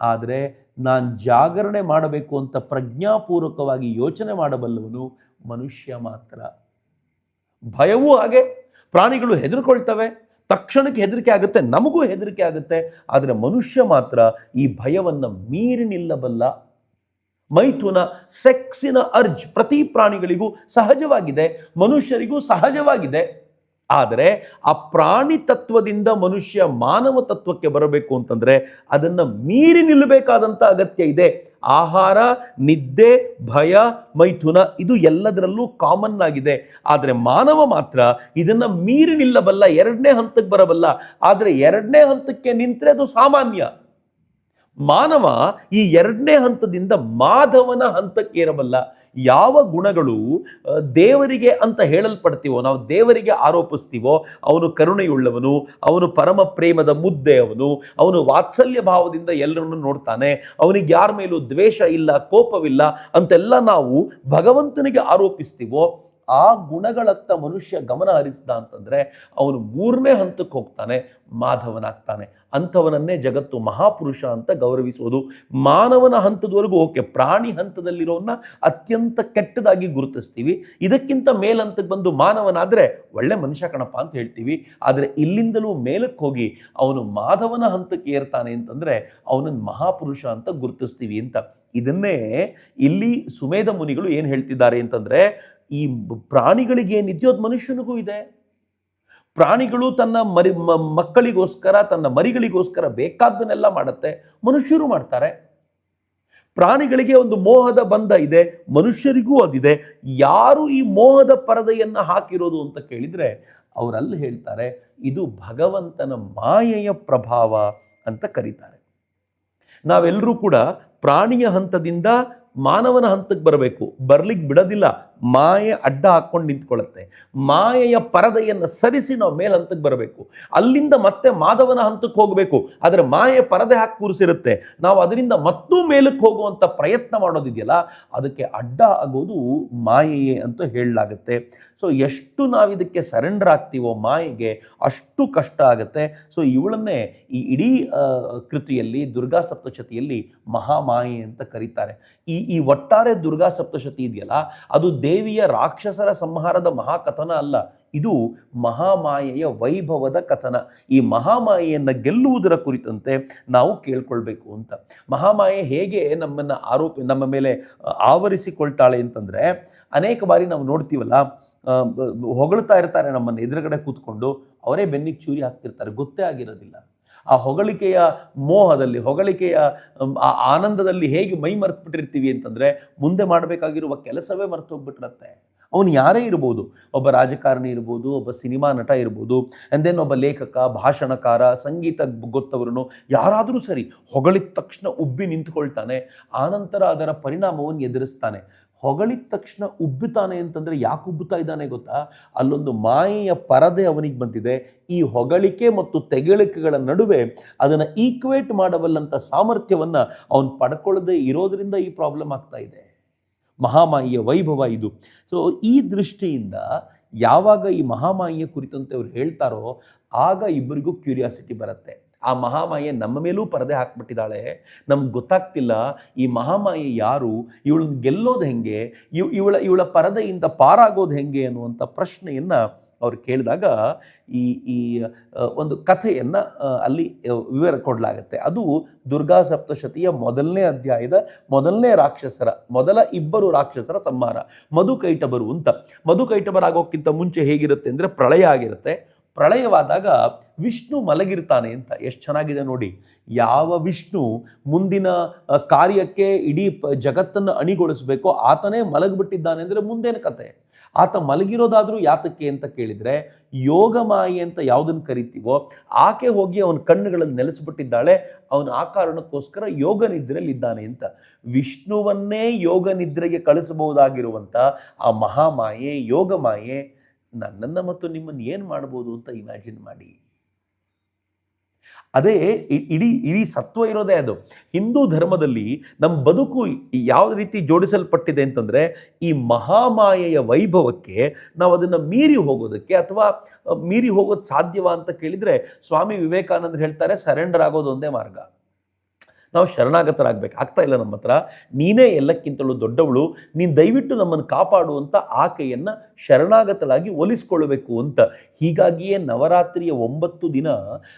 ಆದರೆ ನಾನು ಜಾಗರಣೆ ಮಾಡಬೇಕು ಅಂತ ಪ್ರಜ್ಞಾಪೂರ್ವಕವಾಗಿ ಯೋಚನೆ ಮಾಡಬಲ್ಲವನು ಮನುಷ್ಯ ಮಾತ್ರ. ಭಯವೂ ಹಾಗೆ. ಪ್ರಾಣಿಗಳು ಹೆದರ್ಕೊಳ್ತವೆ. ತಕ್ಷಣಕ್ಕೆ ಹೆದರಿಕೆ ಆಗುತ್ತೆ, ನಮಗೂ ಹೆದರಿಕೆ ಆಗುತ್ತೆ. ಆದರೆ ಮನುಷ್ಯ ಮಾತ್ರ ಈ ಭಯವನ್ನು ಮೀರಿ ನಿಲ್ಲಬಲ್ಲ. ಮೈಥುನ ಸೆಕ್ಸಿನ ಅರ್ಜ್ ಪ್ರತಿ ಪ್ರಾಣಿಗಳಿಗೂ ಸಹಜವಾಗಿದೆ, ಮನುಷ್ಯರಿಗೂ ಸಹಜವಾಗಿದೆ. ಆದರೆ ಆ ಪ್ರಾಣಿ ತತ್ವದಿಂದ ಮನುಷ್ಯ ಮಾನವ ತತ್ವಕ್ಕೆ ಬರಬೇಕು ಅಂತಂದರೆ ಅದನ್ನು ಮೀರಿ ನಿಲ್ಲಬೇಕಾದಂಥ ಅಗತ್ಯ ಇದೆ. ಆಹಾರ, ನಿದ್ದೆ, ಭಯ, ಮೈಥುನ ಇದು ಎಲ್ಲದರಲ್ಲೂ ಕಾಮನ್ ಆಗಿದೆ. ಆದರೆ ಮಾನವ ಮಾತ್ರ ಇದನ್ನು ಮೀರಿ ನಿಲ್ಲಬಲ್ಲ ಎರಡನೇ ಹಂತಕ್ಕೆ ಬರಬಲ್ಲ. ಆದರೆ ಎರಡನೇ ಹಂತಕ್ಕೆ ನಿಂತರೆ ಅದು ಸಾಮಾನ್ಯ. ಮಾನವ ಈ ಎರಡನೇ ಹಂತದಿಂದ ಮಾಧವನ ಹಂತಕ್ಕೆ ಇರಬಲ್ಲ ಯಾವ ಗುಣಗಳು ದೇವರಿಗೆ ಅಂತ ಹೇಳಲ್ಪಡ್ತೀವೋ, ನಾವು ದೇವರಿಗೆ ಆರೋಪಿಸ್ತೀವೋ, ಅವನು ಕರುಣೆಯುಳ್ಳವನು, ಅವನು ಪರಮ ಪ್ರೇಮದ ಮುದ್ದೆ ಅವನು ಅವನು ವಾತ್ಸಲ್ಯ ಭಾವದಿಂದ ಎಲ್ಲರನ್ನು ನೋಡ್ತಾನೆ, ಅವನಿಗೆ ಯಾರ ಮೇಲೂ ದ್ವೇಷ ಇಲ್ಲ, ಕೋಪವಿಲ್ಲ ಅಂತೆಲ್ಲ ನಾವು ಭಗವಂತನಿಗೆ ಆರೋಪಿಸ್ತೀವೋ ಆ ಗುಣಗಳತ್ತ ಮನುಷ್ಯ ಗಮನ ಹರಿಸಿದ ಅಂತಂದ್ರೆ ಅವನು ಮೂರನೇ ಹಂತಕ್ಕೆ ಹೋಗ್ತಾನೆ, ಮಾಧವನಾಗ್ತಾನೆ. ಅಂಥವನನ್ನೇ ಜಗತ್ತು ಮಹಾಪುರುಷ ಅಂತ ಗೌರವಿಸೋದು. ಮಾನವನ ಹಂತದವರೆಗೂ ಓಕೆ, ಪ್ರಾಣಿ ಹಂತದಲ್ಲಿರೋನ್ನ ಅತ್ಯಂತ ಕೆಟ್ಟದಾಗಿ ಗುರುತಿಸ್ತೀವಿ. ಇದಕ್ಕಿಂತ ಮೇಲಂತಕ್ಕೆ ಬಂದು ಮಾನವನಾದರೆ ಒಳ್ಳೆ ಮನುಷ್ಯ ಕಣಪ್ಪ ಅಂತ ಹೇಳ್ತೀವಿ. ಆದರೆ ಇಲ್ಲಿಂದಲೂ ಮೇಲಕ್ಕೆ ಹೋಗಿ ಅವನು ಮಾಧವನ ಹಂತಕ್ಕೆ ಏರ್ತಾನೆ ಅಂತಂದ್ರೆ ಅವನನ್ನು ಮಹಾಪುರುಷ ಅಂತ ಗುರುತಿಸ್ತೀವಿ ಅಂತ. ಇದನ್ನೇ ಇಲ್ಲಿ ಸುಮೇಧ ಮುನಿಗಳು ಏನು ಹೇಳ್ತಿದ್ದಾರೆ ಅಂತಂದ್ರೆ ಈ ಪ್ರಾಣಿಗಳಿಗೆ ಏನಿದೆಯೋ ಅದು ಮನುಷ್ಯನಿಗೂ ಇದೆ. ಪ್ರಾಣಿಗಳು ತನ್ನ ಮರಿ ಮಕ್ಕಳಿಗೋಸ್ಕರ, ತನ್ನ ಮರಿಗಳಿಗೋಸ್ಕರ ಬೇಕಾದ್ದನ್ನೆಲ್ಲ ಮಾಡುತ್ತೆ. ಮನುಷ್ಯರು ಮಾಡ್ತಾರೆ. ಪ್ರಾಣಿಗಳಿಗೆ ಒಂದು ಮೋಹದ ಬಂಧ ಇದೆ, ಮನುಷ್ಯರಿಗೂ ಅದಿದೆ. ಯಾರು ಈ ಮೋಹದ ಪರದೆಯನ್ನು ಹಾಕಿರೋದು ಅಂತ ಕೇಳಿದರೆ, ಅವರಲ್ಲಿ ಹೇಳ್ತಾರೆ, ಇದು ಭಗವಂತನ ಮಾಯೆಯ ಪ್ರಭಾವ ಅಂತ ಕರೀತಾರೆ. ನಾವೆಲ್ಲರೂ ಕೂಡ ಪ್ರಾಣಿಯ ಹಂತದಿಂದ ಮಾನವನ ಹಂತಕ್ಕೆ ಬರಬೇಕು. ಬರ್ಲಿಕ್ಕೆ ಬಿಡೋದಿಲ್ಲ. ಮಾಯೆ ಅಡ್ಡ ಹಾಕ್ಕೊಂಡು ನಿಂತ್ಕೊಳ್ಳುತ್ತೆ. ಮಾಯೆಯ ಪರದೆಯನ್ನು ಸರಿಸಿ ನಾವು ಮೇಲಂತಕ್ಕೆ ಬರಬೇಕು. ಅಲ್ಲಿಂದ ಮತ್ತೆ ಮಾಧವನ ಹಂತಕ್ಕೆ ಹೋಗಬೇಕು. ಆದರೆ ಮಾಯೆ ಪರದೆ ಹಾಕಿ ಕೂರಿಸಿರುತ್ತೆ. ನಾವು ಅದರಿಂದ ಮತ್ತೂ ಮೇಲಕ್ಕೆ ಹೋಗುವಂಥ ಪ್ರಯತ್ನ ಮಾಡೋದಿದೆಯಲ್ಲ, ಅದಕ್ಕೆ ಅಡ್ಡ ಆಗೋದು ಮಾಯೆಯೇ ಅಂತ ಹೇಳಲಾಗುತ್ತೆ. ಸೊ ಎಷ್ಟು ನಾವು ಇದಕ್ಕೆ ಸರೆಂಡರ್ ಆಗ್ತೀವೋ ಮಾಯೆಗೆ ಅಷ್ಟು ಕಷ್ಟ ಆಗುತ್ತೆ. ಸೊ ಇವಳನ್ನೇ ಈ ಇಡೀ ಕೃತಿಯಲ್ಲಿ, ದುರ್ಗಾ ಸಪ್ತಶತಿಯಲ್ಲಿ ಮಹಾಮಾಯೆ ಅಂತ ಕರೀತಾರೆ. ಈ ಈ ಒಟ್ಟಾರೆ ದುರ್ಗಾ ಸಪ್ತಶತಿ ಇದೆಯಲ್ಲ, ಅದು ದೇವಿಯ ರಾಕ್ಷಸರ ಸಂಹಾರದ ಮಹಾಕಥನ ಅಲ್ಲ. ಇದು ಮಹಾಮಾಯೆಯ ವೈಭವದ ಕಥನ. ಈ ಮಹಾಮಾಯೆಯನ್ನು ಗೆಲ್ಲುವುದರ ಕುರಿತಂತೆ ನಾವು ಕೇಳ್ಕೊಳ್ಬೇಕು ಅಂತ. ಮಹಾಮಾಯೆ ಹೇಗೆ ನಮ್ಮನ್ನು ಆರೋಪ, ನಮ್ಮ ಮೇಲೆ ಆವರಿಸಿಕೊಳ್ತಾಳೆ ಅಂತಂದರೆ, ಅನೇಕ ಬಾರಿ ನಾವು ನೋಡ್ತೀವಲ್ಲ ಹೊಗಳ್ತಾ ಇರ್ತಾರೆ ನಮ್ಮನ್ನು ಎದುರುಗಡೆ ಕೂತ್ಕೊಂಡು, ಅವರೇ ಬೆನ್ನಿಗೆ ಚೂರಿ ಹಾಕ್ತಿರ್ತಾರೆ, ಗೊತ್ತೇ ಆಗಿರೋದಿಲ್ಲ. ಆ ಹೊಗಳಿಕೆಯ ಮೋಹದಲ್ಲಿ, ಹೊಗಳಿಕೆಯ ಆ ಆನಂದದಲ್ಲಿ ಹೇಗೆ ಮೈ ಮರೆತುಬಿಟ್ಟಿರ್ತೀವಿ ಅಂತಂದರೆ ಮುಂದೆ ಮಾಡಬೇಕಾಗಿರುವ ಕೆಲಸವೇ ಮರೆತು ಹೋಗ್ಬಿಟ್ಟಿರತ್ತೆ ಅವನು ಯಾರೇ ಇರ್ಬೋದು, ಒಬ್ಬ ರಾಜಕಾರಣಿ ಇರ್ಬೋದು, ಒಬ್ಬ ಸಿನಿಮಾ ನಟ ಇರ್ಬೋದು ಆ್ಯಂಡ್ ದೆನ್ ಒಬ್ಬ ಲೇಖಕ, ಭಾಷಣಕಾರ, ಸಂಗೀತ ಗೊತ್ತವರನು ಯಾರಾದರೂ ಸರಿ ಹೊಗಳಿದ ತಕ್ಷಣ ಉಬ್ಬಿ ನಿಂತ್ಕೊಳ್ತಾನೆ ಆನಂತರ ಅದರ ಪರಿಣಾಮವನ್ನು ಎದುರಿಸ್ತಾನೆ. ಹೊಗಳಿದ ತಕ್ಷಣ ಉಬ್ಬುತ್ತಾನೆ ಅಂತಂದರೆ ಯಾಕೆ ಉಬ್ಬುತ್ತಾ ಇದ್ದಾನೆ ಗೊತ್ತಾ? ಅಲ್ಲೊಂದು ಮಾಯೆಯ ಪರದೆ ಅವನಿಗೆ ಬಂದಿದೆ. ಈ ಹೊಗಳಿಕೆ ಮತ್ತು ತೆಗಳಿಕೆಗಳ ನಡುವೆ ಅದನ್ನು ಈಕ್ವೇಟ್ ಮಾಡಬಲ್ಲಂಥ ಸಾಮರ್ಥ್ಯವನ್ನು ಅವನು ಪಡ್ಕೊಳ್ಳದೆ ಇರೋದರಿಂದ ಈ ಪ್ರಾಬ್ಲಮ್ ಆಗ್ತಾ ಇದೆ. ಮಹಾಮಾಯಿಯ ವೈಭವ ಇದು. ಸೊ ಈ ದೃಷ್ಟಿಯಿಂದ ಯಾವಾಗ ಈ ಮಹಾಮಾಯಿಯ ಕುರಿತಂತೆ ಅವ್ರು ಹೇಳ್ತಾರೋ, ಆಗ ಇಬ್ಬರಿಗೂ ಕ್ಯೂರಿಯಾಸಿಟಿ ಬರುತ್ತೆ. ಆ ಮಹಾಮಾಯೆ ನಮ್ಮ ಮೇಲೂ ಪರದೆ ಹಾಕ್ಬಿಟ್ಟಿದ್ದಾಳೆ. ನಮ್ಗೆ ಗೊತ್ತಾಗ್ತಿಲ್ಲ ಈ ಮಹಾಮಾಯೆ ಯಾರು ಇವಳನ್ನ ಗೆಲ್ಲೋದು ಹೆಂಗೆ, ಇವ್, ಇವಳ ಇವಳ ಪರದೆಯಿಂದ ಪಾರಾಗೋದು ಹೆಂಗೆ ಅನ್ನುವಂಥ ಪ್ರಶ್ನೆಯನ್ನು ಅವ್ರು ಕೇಳಿದಾಗ ಈ ಈ ಒಂದು ಕಥೆಯನ್ನು ಅಲ್ಲಿ ವಿವರ ಕೊಡಲಾಗತ್ತೆ. ಅದು ದುರ್ಗಾ ಸಪ್ತಶತಿಯ ಮೊದಲನೇ ಅಧ್ಯಾಯದ ಮೊದಲನೇ ರಾಕ್ಷಸರ, ಮೊದಲ ಇಬ್ಬರು ರಾಕ್ಷಸರ ಸಂಹಾರ. ಮಧುಕೈಟಬರು ಅಂತ. ಮಧುಕೈಟಬರಾಗೋಕ್ಕಿಂತ ಮುಂಚೆ ಹೇಗಿರುತ್ತೆ ಅಂದರೆ ಪ್ರಳಯ ಆಗಿರುತ್ತೆ. ಪ್ರಳಯವಾದಾಗ ವಿಷ್ಣು ಮಲಗಿರ್ತಾನೆ ಅಂತ. ಎಷ್ಟು ಚೆನ್ನಾಗಿದೆ ನೋಡಿ. ಯಾವ ವಿಷ್ಣು ಮುಂದಿನ ಕಾರ್ಯಕ್ಕೆ ಇಡೀ ಜಗತ್ತನ್ನು ಅಣಿಗೊಳಿಸಬೇಕೋ ಆತನೇ ಮಲಗಿಬಿಟ್ಟಿದ್ದಾನೆ ಅಂದರೆ ಮುಂದೇನು ಕತೆ. ಆತ ಮಲಗಿರೋದಾದರೂ ಯಾತಕ್ಕೆ ಅಂತ ಕೇಳಿದರೆ ಯೋಗಮಾಯಿ ಅಂತ ಯಾವುದನ್ನು ಕರಿತೀವೋ, ಆಕೆ ಹೋಗಿ ಅವನ ಕಣ್ಣುಗಳಲ್ಲಿ ನೆಲೆಸಿಬಿಟ್ಟಿದ್ದಾಳೆ, ಅವನ ಆ ಕಾರಣಕ್ಕೋಸ್ಕರ ಯೋಗ ನಿದ್ರೆಯಲ್ಲಿ ಇದ್ದಾನೆ ಅಂತ. ವಿಷ್ಣುವನ್ನೇ ಯೋಗ ನಿದ್ರೆಗೆ ಕಳಿಸಬಹುದಾಗಿರುವಂಥ ಆ ಮಹಾಮಾಯೆ ಯೋಗಮಾಯೆ ನನ್ನನ್ನು ಮತ್ತು ನಿಮ್ಮನ್ನು ಏನು ಮಾಡ್ಬೋದು ಅಂತ ಇಮ್ಯಾಜಿನ್ ಮಾಡಿ. ಅದೇ ಇಡೀ ಇಡೀ ಸತ್ವ ಇರೋದೇ ಅದು. ಹಿಂದೂ ಧರ್ಮದಲ್ಲಿ ನಮ್ಮ ಬದುಕು ಯಾವ ರೀತಿ ಜೋಡಿಸಲ್ಪಟ್ಟಿದೆ ಅಂತಂದರೆ ಈ ಮಹಾಮಾಯೆಯ ವೈಭವಕ್ಕೆ ನಾವು ಅದನ್ನು ಮೀರಿ ಹೋಗೋದಕ್ಕೆ ಅಥವಾ ಮೀರಿ ಹೋಗೋದು ಸಾಧ್ಯವಾ ಅಂತ ಕೇಳಿದರೆ ಸ್ವಾಮಿ ವಿವೇಕಾನಂದರು ಹೇಳ್ತಾರೆ, ಸರೆಂಡರ್ ಆಗೋದು ಒಂದೇ ಮಾರ್ಗ. ನಾವು ಶರಣಾಗತರಾಗಬೇಕು. ಆಗ್ತಾ ಇಲ್ಲ ನಮ್ಮ ಹತ್ರ. ನೀನೇ ಎಲ್ಲಕ್ಕಿಂತಲೂ ದೊಡ್ಡವಳು. ನೀನು ದಯವಿಟ್ಟು ನಮ್ಮನ್ನು ಕಾಪಾಡುವಂಥ ಆಕೆಯನ್ನು ಶರಣಾಗತರಾಗಿ ಒಲಿಸ್ಕೊಳ್ಬೇಕು ಅಂತ. ಹೀಗಾಗಿಯೇ ನವರಾತ್ರಿಯ ಒಂಬತ್ತು ದಿನ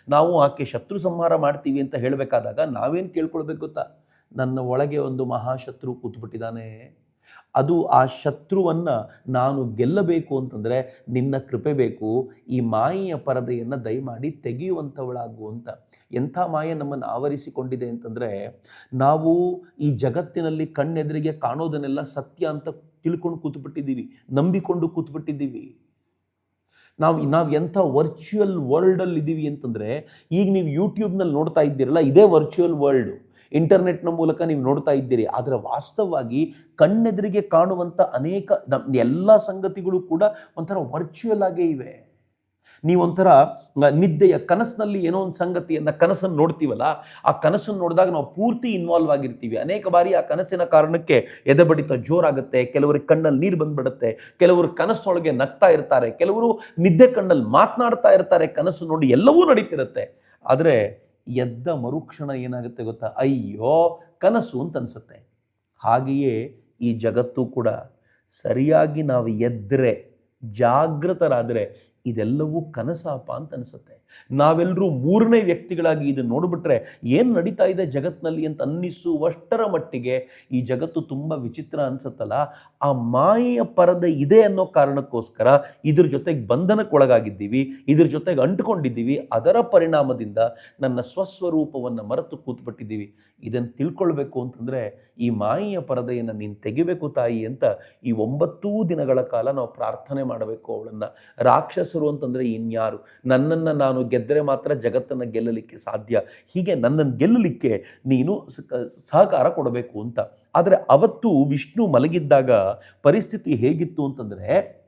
ನಾವು ಆಕೆ ಶತ್ರು ಸಂಹಾರ ಮಾಡ್ತೀವಿ ಅಂತ ಹೇಳಬೇಕಾದಾಗ ನಾವೇನು ಕೇಳ್ಕೊಳ್ಬೇಕು ಗೊತ್ತಾ? ನನ್ನ ಒಳಗೆ ಒಂದು ಮಹಾಶತ್ರು ಕೂತ್ಬಿಟ್ಟಿದ್ದಾನೆ. ಅದು ಆ ಶತ್ರುವನ್ನು ನಾನು ಗೆಲ್ಲಬೇಕು ಅಂತಂದರೆ ನಿನ್ನ ಕೃಪೆ ಬೇಕು, ಈ ಮಾಯೆಯ ಪರದೆಯನ್ನು ದಯಮಾಡಿ ತೆಗೆಯುವಂಥವಳಾಗು ಅಂತ. ಎಂಥ ಮಾಯೆ ನಮ್ಮನ್ನು ಆವರಿಸಿಕೊಂಡಿದೆ ಅಂತಂದರೆ ನಾವು ಈ ಜಗತ್ತಿನಲ್ಲಿ ಕಣ್ಣೆದುರಿಗೆ ಕಾಣೋದನ್ನೆಲ್ಲ ಸತ್ಯ ಅಂತ ತಿಳ್ಕೊಂಡು ಕೂತ್ಬಿಟ್ಟಿದ್ದೀವಿ, ನಂಬಿಕೊಂಡು ಕೂತ್ಬಿಟ್ಟಿದ್ದೀವಿ. ನಾವು ನಾವು ಎಂಥ ವರ್ಚುವಲ್ ವರ್ಲ್ಡಲ್ಲಿ ಇದ್ದೀವಿ ಅಂತಂದರೆ, ಈಗ ನೀವು ಯೂಟ್ಯೂಬ್ನಲ್ಲಿ ನೋಡ್ತಾ ಇದ್ದೀರಲ್ಲ, ಇದೇ ವರ್ಚುವಲ್ ವರ್ಲ್ಡು ಇಂಟರ್ನೆಟ್ನ ಮೂಲಕ ನೀವು ನೋಡ್ತಾ ಇದ್ದೀರಿ. ಆದರೆ ವಾಸ್ತವವಾಗಿ ಕಣ್ಣೆದುರಿಗೆ ಕಾಣುವಂಥ ಅನೇಕ ಎಲ್ಲ ಸಂಗತಿಗಳು ಕೂಡ ಒಂಥರ ವರ್ಚುವಲ್ ಆಗೇ ಇವೆ. ನೀವೊಂಥರ ನಿದ್ದೆಯ ಕನಸಿನಲ್ಲಿ ಏನೋ ಒಂದು ಸಂಗತಿಯನ್ನು ಕನಸನ್ನು ನೋಡ್ತೀವಲ್ಲ, ಆ ಕನಸನ್ನು ನೋಡಿದಾಗ ನಾವು ಪೂರ್ತಿ ಇನ್ವಾಲ್ವ್ ಆಗಿರ್ತೀವಿ. ಅನೇಕ ಬಾರಿ ಆ ಕನಸಿನ ಕಾರಣಕ್ಕೆ ಎದೆ ಬಡಿತ ಜೋರಾಗುತ್ತೆ ಕೆಲವರಿಗೆ ಕಣ್ಣಲ್ಲಿ ನೀರು ಬಂದ್ಬಿಡುತ್ತೆ, ಕೆಲವರು ಕನಸೊಳಗೆ ನಗ್ತಾ ಇರ್ತಾರೆ, ಕೆಲವರು ನಿದ್ದೆ ಕಣ್ಣಲ್ಲಿ ಮಾತನಾಡ್ತಾ ಇರ್ತಾರೆ, ಕನಸು ನೋಡಿ ಎಲ್ಲವೂ ನಡೀತಿರುತ್ತೆ. ಆದರೆ ಎದ್ದ ಮರುಕ್ಷಣ ಏನಾಗುತ್ತೆ ಗೊತ್ತಾ? ಅಯ್ಯೋ, ಕನಸು ಅಂತ ಅನಿಸುತ್ತೆ. ಹಾಗೆಯೇ ಈ ಜಗತ್ತು ಕೂಡ ಸರಿಯಾಗಿ ನಾವು ಎದ್ದರೆ ಜಾಗೃತರಾದರೆ ಇದೆಲ್ಲವೂ ಕನಸಾಪ ಅಂತ ಅನಿಸುತ್ತೆ. ನಾವೆಲ್ಲರೂ ಮೂರನೇ ವ್ಯಕ್ತಿಗಳಾಗಿ ಇದನ್ನು ನೋಡಿಬಿಟ್ರೆ ಏನು ನಡೀತಾ ಇದೆ ಜಗತ್ತಿನಲ್ಲಿ ಅಂತ ಅನ್ನಿಸುವಷ್ಟರ ಮಟ್ಟಿಗೆ ಈ ಜಗತ್ತು ತುಂಬ ವಿಚಿತ್ರ ಅನ್ಸುತ್ತಲ್ಲ? ಆ ಮಾಯೆಯ ಪರದೆ ಇದೆ ಅನ್ನೋ ಕಾರಣಕ್ಕೋಸ್ಕರ ಇದ್ರ ಜೊತೆಗೆ ಬಂಧನಕ್ಕೊಳಗಾಗಿದ್ದೀವಿ, ಇದ್ರ ಜೊತೆಗೆ ಅಂಟ್ಕೊಂಡಿದ್ದೀವಿ, ಅದರ ಪರಿಣಾಮದಿಂದ ನನ್ನ ಸ್ವಸ್ವರೂಪವನ್ನು ಮರೆತು ಕೂತ್ಬಿಟ್ಟಿದ್ದೀವಿ. ಇದನ್ನು ತಿಳ್ಕೊಳ್ಬೇಕು ಅಂತಂದರೆ ಈ ಮಾಯೆಯ ಪರದೆಯನ್ನು ನೀನು ತೆಗಿಬೇಕು ತಾಯಿ ಅಂತ ಈ ಒಂಬತ್ತೂ ದಿನಗಳ ಕಾಲ ನಾವು ಪ್ರಾರ್ಥನೆ ಮಾಡಬೇಕು ಅವಳನ್ನು. ರಾಕ್ಷಸರು ಅಂತಂದರೆ ಇನ್ಯಾರು? ನನ್ನನ್ನು ನಾನು ಗೆದ್ದರೆ ಮಾತ್ರ ಜಗತ್ತನ್ನು ಗೆಲ್ಲಲಿಕ್ಕೆ ಸಾಧ್ಯ. ಹೀಗೆ ನನ್ನನ್ನು ಗೆಲ್ಲಲಿಕ್ಕೆ ನೀನು ಸಹಕಾರ ಕೊಡಬೇಕು ಅಂತ. ಆದರೆ ಅವತ್ತು ವಿಷ್ಣು ಮಲಗಿದ್ದಾಗ ಪರಿಸ್ಥಿತಿ ಹೇಗಿತ್ತು ಅಂತಂದರೆ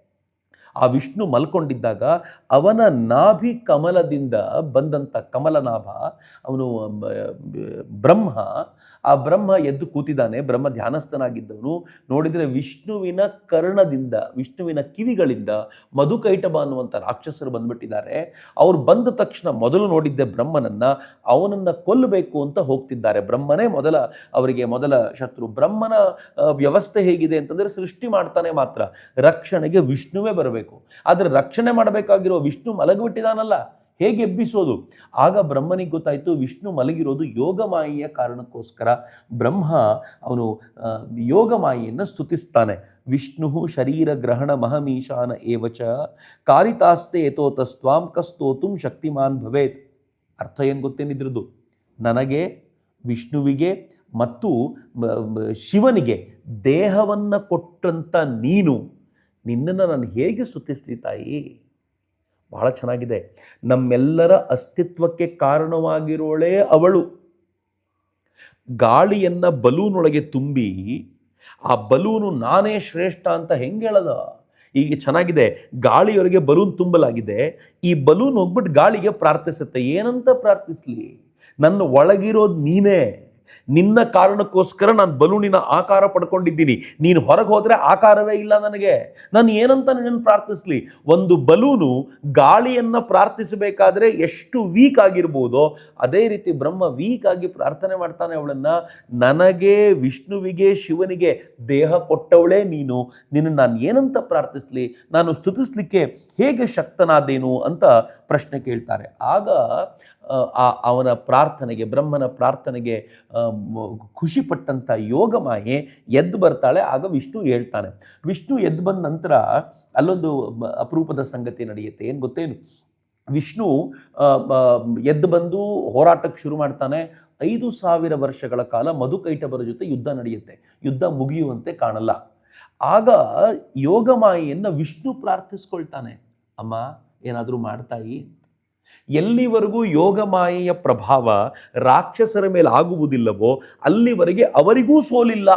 ಆ ವಿಷ್ಣು ಮಲ್ಕೊಂಡಿದ್ದಾಗ ಅವನ ನಾಭಿ ಕಮಲದಿಂದ ಬಂದಂಥ ಕಮಲನಾಭ, ಅವನು ಬ್ರಹ್ಮ, ಆ ಬ್ರಹ್ಮ ಎದ್ದು ಕೂತಿದ್ದಾನೆ, ಬ್ರಹ್ಮ ಧ್ಯಾನಸ್ಥನಾಗಿದ್ದವನು. ನೋಡಿದರೆ ವಿಷ್ಣುವಿನ ಕರ್ಣದಿಂದ, ವಿಷ್ಣುವಿನ ಕಿವಿಗಳಿಂದ ಮಧುಕೈಟಭ ಅನ್ನುವಂಥ ರಾಕ್ಷಸರು ಬಂದ್ಬಿಟ್ಟಿದ್ದಾರೆ. ಅವ್ರು ಬಂದ ತಕ್ಷಣ ಮೊದಲು ನೋಡಿದ್ದೆ ಬ್ರಹ್ಮನನ್ನ, ಅವನನ್ನು ಕೊಲ್ಲಬೇಕು ಅಂತ ಹೋಗ್ತಿದ್ದಾರೆ. ಬ್ರಹ್ಮನೇ ಮೊದಲ, ಅವರಿಗೆ ಮೊದಲ ಶತ್ರು. ಬ್ರಹ್ಮನ ವ್ಯವಸ್ಥೆ ಹೇಗಿದೆ ಅಂತಂದರೆ ಸೃಷ್ಟಿ ಮಾಡ್ತಾನೆ ಮಾತ್ರ. ರಕ್ಷಣೆಗೆ ವಿಷ್ಣುವೇ ಬರಬೇಕು. ಆದರೆ ರಕ್ಷಣೆ ಮಾಡಬೇಕಾಗಿರೋ ವಿಷ್ಣು ಮಲಗಿಬಿಟ್ಟಿದಾನಲ್ಲ, ಹೇಗೆ ಎಬ್ಬಿಸೋದು? ಆಗ ಬ್ರಹ್ಮನಿಗೆ ಗೊತ್ತಾಯಿತು, ವಿಷ್ಣು ಮಲಗಿರೋದು ಯೋಗಮಾಯಿಯ ಕಾರಣಕ್ಕೋಸ್ಕರ. ಬ್ರಹ್ಮ ಅವನು ಯೋಗಮಾಯಿಯನ್ನು ಸ್ತುತಿಸ್ತಾನೆ. ವಿಷ್ಣು ಶರೀರ ಗ್ರಹಣ ಮಹಮೀಶಾನ ಏವಚ. ಕಾರಿತಾಸ್ತೆ ಯಥೋತ ಸ್ವಾಂ ಕಸ್ತೋತುಂ ಶಕ್ತಿಮಾನ್ ಭವೇತ್. ಅರ್ಥ ಏನು ಗೊತ್ತೇನಿದ್ರದ್ದು ನನಗೆ, ವಿಷ್ಣುವಿಗೆ ಮತ್ತು ಶಿವನಿಗೆ ದೇಹವನ್ನು ಕೊಟ್ಟಂಥ ನೀನು ನಿನ್ನನ್ನು ನಾನು ಹೇಗೆ ಸ್ತುತಿಸ್ಲಿ ತಾಯಿ? ಬಹಳ ಚೆನ್ನಾಗಿದೆ. ನಮ್ಮೆಲ್ಲರ ಅಸ್ತಿತ್ವಕ್ಕೆ ಕಾರಣವಾಗಿರೋಳೇ ಅವಳು. ಗಾಳಿಯನ್ನು ಬಲೂನೊಳಗೆ ತುಂಬಿ, ಆ ಬಲೂನು ನಾನೇ ಶ್ರೇಷ್ಠ ಅಂತ ಹೆಂಗೆ ಹೇಳದ? ಈಗ ಚೆನ್ನಾಗಿದೆ. ಗಾಳಿಯೊಳಗೆ ಬಲೂನ್ ತುಂಬಲಾಗಿದೆ. ಈ ಬಲೂನ್ ಹೋಗ್ಬಿಟ್ಟು ಗಾಳಿಗೆ ಪ್ರಾರ್ಥಿಸುತ್ತೆ. ಏನಂತ ಪ್ರಾರ್ಥಿಸ್ಲಿ? ನನ್ನ ಒಳಗಿರೋದು ನೀನೇ. ನಿನ್ನ ಕಾರಣಕ್ಕೋಸ್ಕರ ನಾನು ಬಲೂನಿನ ಆಕಾರ ಪಡ್ಕೊಂಡಿದ್ದೀನಿ. ನೀನು ಹೊರಗೆ ಹೋದರೆ ಆಕಾರವೇ ಇಲ್ಲ ನನಗೆ. ನಾನು ಏನಂತ ನಿನ್ನ ಪ್ರಾರ್ಥಿಸ್ಲಿ? ಒಂದು ಬಲೂನು ಗಾಳಿಯನ್ನು ಪ್ರಾರ್ಥಿಸಬೇಕಾದ್ರೆ ಎಷ್ಟು ವೀಕ್ ಆಗಿರ್ಬೋದೋ, ಅದೇ ರೀತಿ ಬ್ರಹ್ಮ ವೀಕ್ ಆಗಿ ಪ್ರಾರ್ಥನೆ ಮಾಡ್ತಾನೆ ಅವಳನ್ನು. ನನಗೆ, ವಿಷ್ಣುವಿಗೆ, ಶಿವನಿಗೆ ದೇಹ ಕೊಟ್ಟವಳೇ ನೀನು. ನಿನ್ನ ನಾನು ಏನಂತ ಪ್ರಾರ್ಥಿಸ್ಲಿ? ನಾನು ಸ್ತುತಿಸ್ಲಿಕ್ಕೆ ಹೇಗೆ ಶಕ್ತನಾದೇನು ಅಂತ ಪ್ರಶ್ನೆ ಕೇಳ್ತಾರೆ. ಆಗ ಅವನ ಪ್ರಾರ್ಥನೆಗೆ, ಬ್ರಹ್ಮನ ಪ್ರಾರ್ಥನೆಗೆ ಖುಷಿಪಟ್ಟಂಥ ಯೋಗಮಾಯೆ ಎದ್ದು ಬರ್ತಾಳೆ. ಆಗ ವಿಷ್ಣು ಹೇಳ್ತಾನೆ. ವಿಷ್ಣು ಎದ್ದು ಬಂದ ನಂತರ ಅಲ್ಲೊಂದು ಅಪರೂಪದ ಸಂಗತಿ ನಡೆಯುತ್ತೆ. ಏನು ಗೊತ್ತೇನು? ವಿಷ್ಣು ಎದ್ದು ಬಂದು ಹೋರಾಟಕ್ಕೆ ಶುರು ಮಾಡ್ತಾನೆ. ಐದು ಸಾವಿರ ವರ್ಷಗಳ ಕಾಲ ಮಧುಕೈಟಬರ ಜೊತೆ ಯುದ್ಧ ನಡೆಯುತ್ತೆ. ಯುದ್ಧ ಮುಗಿಯುವಂತೆ ಕಾಣಲ್ಲ. ಆಗ ಯೋಗಮಾಯಿಯನ್ನು ವಿಷ್ಣು ಪ್ರಾರ್ಥಿಸ್ಕೊಳ್ತಾನೆ. ಅಮ್ಮ, ಏನಾದರೂ ಮಾಡ್ತಾಯಿ? ಎಲ್ಲಿವರೆಗೂ ಯೋಗಮಾಯೆಯ ಪ್ರಭಾವ ರಾಕ್ಷಸರ ಮೇಲೆ ಆಗುವುದಿಲ್ಲವೋ ಅಲ್ಲಿವರೆಗೆ ಅವರಿಗೂ ಸೋಲಿಲ್ಲ.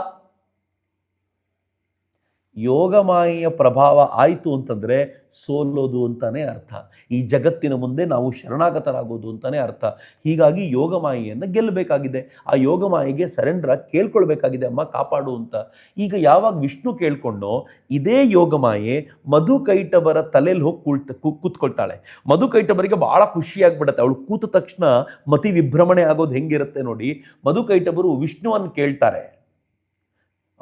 ಯೋಗಮಾಯೆಯ ಪ್ರಭಾವ ಆಯಿತು ಅಂತಂದರೆ ಸೋಲೋದು ಅಂತಲೇ ಅರ್ಥ. ಈ ಜಗತ್ತಿನ ಮುಂದೆ ನಾವು ಶರಣಾಗತರಾಗೋದು ಅಂತಲೇ ಅರ್ಥ. ಹೀಗಾಗಿ ಯೋಗಮಾಯೆಯನ್ನು ಗೆಲ್ಲಬೇಕಾಗಿದೆ. ಆ ಯೋಗಮಾಯೆಗೆ ಸರೆಂಡ್ರ ಕೇಳ್ಕೊಳ್ಬೇಕಾಗಿದೆ, ಅಮ್ಮ ಕಾಪಾಡು ಅಂತ. ಈಗ ಯಾವಾಗ ವಿಷ್ಣು ಕೇಳ್ಕೊಂಡೋ ಇದೇ ಯೋಗಮಾಯೆ ಮಧು ಕೈಟಬರ ತಲೆಯಲ್ಲಿ ಹೋಗಿ ಕುಳ್ತ ಕೂತ್ಕೊಳ್ತಾಳೆ. ಮಧು ಕೈಟಬರಿಗೆ ಭಾಳ ಖುಷಿಯಾಗ್ಬಿಡತ್ತೆ. ಅವಳು ಕೂತ ತಕ್ಷಣ ಮತಿ ವಿಭ್ರಮಣೆ ಆಗೋದು ಹೆಂಗಿರುತ್ತೆ ನೋಡಿ. ಮಧು ಕೈಟಬರು ವಿಷ್ಣುವನ್ನು ಕೇಳ್ತಾರೆ.